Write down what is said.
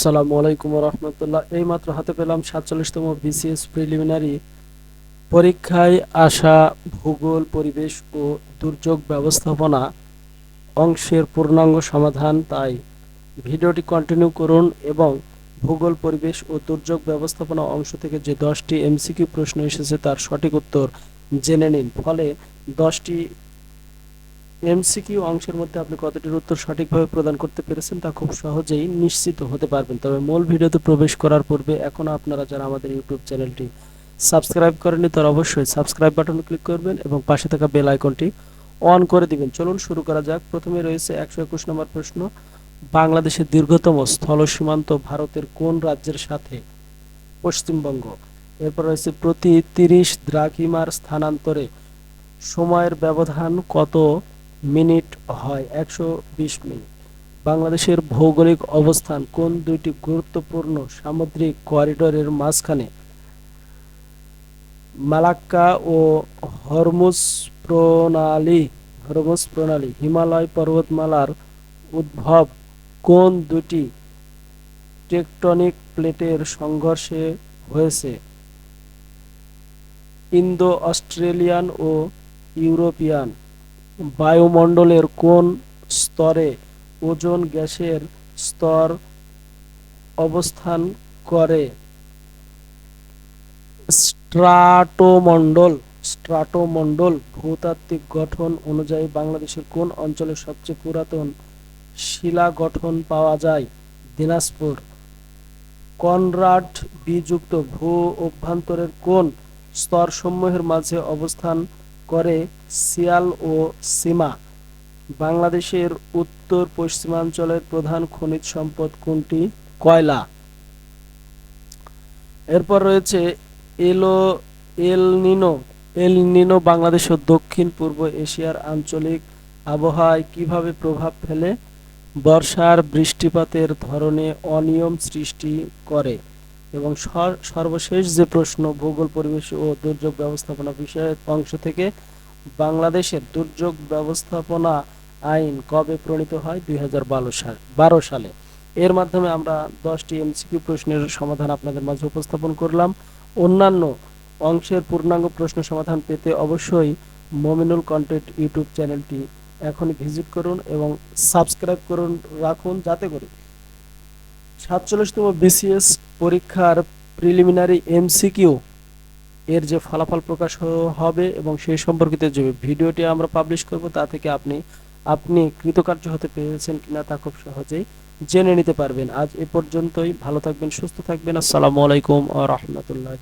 আসসালামু আলাইকুম রহমতুল্লাহ এই মাত্র হাতে পেলাম সাতচল্লিশতম বিসিএস প্রিলিমিনারি পরীক্ষায় আসা ভূগোল, পরিবেশ ও দুর্যোগ ব্যবস্থাপনা অংশের পূর্ণাঙ্গ সমাধান তাই ভিডিওটি কন্টিনিউ করুন এবং ভূগোল, পরিবেশ ও দুর্যোগ ব্যবস্থাপনা অংশ থেকে যে দশটি এমসিকিউ প্রশ্ন এসেছে তার সঠিক উত্তর জেনে নিন। ফলে দশটি এমসিকিউ অংশের মধ্যে আপনি কতটির উত্তর সঠিকভাবে প্রদান করতে পেরেছেন তা খুব সহজেই নিশ্চিত হতে পারবেন। তবে মূল ভিডিওতে প্রবেশ করার পূর্বে এখনও আপনারা যারা আমাদের ইউটিউব চ্যানেলটি সাবস্ক্রাইব করেননি, তারা অবশ্যই সাবস্ক্রাইব বাটনে ক্লিক করবেন এবং পাশে থাকা বেল আইকনটি অন করে দিবেন। চলুন শুরু করা যাক। প্রথমে রয়েছে একশো একুশ নম্বর প্রশ্ন। বাংলাদেশের দীর্ঘতম স্থল সীমান্ত ভারতের কোন রাজ্যের সাথে? পশ্চিমবঙ্গ। এরপর রয়েছে প্রতি তিরিশ দ্রাঘিমার স্থানান্তরে সময়ের ব্যবধান কত? মিনিট হয় একশো বিশ মিনিট। বাংলাদেশের ভৌগোলিক অবস্থান কোন দুইটি গুরুত্বপূর্ণ সামুদ্রিক করিডোরের মাঝখানে? মালাক্কা ও হরমুজ প্রণালী হরমুজ প্রণালী, হিমালয় পর্বতমালার উদ্ভব কোন দুটি টেকটনিক প্লেটের সংঘর্ষে হয়েছে? ইন্দো অস্ট্রেলিয়ান ও ইউরোপিয়ান। বায়ুমণ্ডলের কোন স্তরে ওজন গ্যাসের স্তর অবস্থান করে? স্ট্রাটোমণ্ডল স্ট্রাটোমণ্ডল, ভূতাত্ত্বিক গঠন অনুযায়ী বাংলাদেশের কোন অঞ্চলে সবচেয়ে পুরাতন শিলা গঠন পাওয়া যায়? দিনাজপুর। কনরাড বিযুক্ত ভূ অভ্যন্তরের কোন স্তরসমূহের মাঝে অবস্থান করে সিয়াল ও সীমা, বাংলাদেশের উত্তর পশ্চিমাঞ্চলের প্রধান খনিজ সম্পদ কোনটি? কয়লা। এরপর রয়েছে এলো, এল নিনো এল নিনো বাংলাদেশ ও দক্ষিণ পূর্ব এশিয়ার আঞ্চলিক আবহাওয়ায় কীভাবে প্রভাব ফেলে? বর্ষার বৃষ্টিপাতের ধরনে অনিয়ম সৃষ্টি করে। এবং সর- সর্বশেষ যে প্রশ্ন, ভূগোল, পরিবেশ ও দুর্যোগ ব্যবস্থাপনা বিষয়ের অংশ থেকে, বাংলাদেশের দুর্যোগ ব্যবস্থাপনা আইন কবে প্রণীত হয়? দুই হাজার বারো সালে এর মাধ্যমে আমরা দশটি এমসিকিউ প্রশ্নের সমাধান আপনাদের মাঝে উপস্থাপন করলাম। অন্যান্য অংশের পূর্ণাঙ্গ প্রশ্ন সমাধান পেতে অবশ্যই মমিনুল কন্টেন্ট ইউটিউব চ্যানেলটি এখনই ভিজিট করুন এবং সাবস্ক্রাইব করুন, রাখুন, যাতে করে সাতচল্লিশতম বিসিএস পরীক্ষার প্রিলিমিনারি এমসিকিউ এর যে ফলাফল প্রকাশ হবে এবং সেই সম্পর্কিত যে ভিডিওটি আমরা পাবলিশ করব, তা থেকে আপনি আপনি কৃতকার্য হতে পেরেছেন কিনা তা খুব সহজেই জেনে নিতে পারবেন। আজ এ পর্যন্তই। ভালো থাকবেন, সুস্থ থাকবেন। আসসালামু আলাইকুম আ রহমতুল্লাহ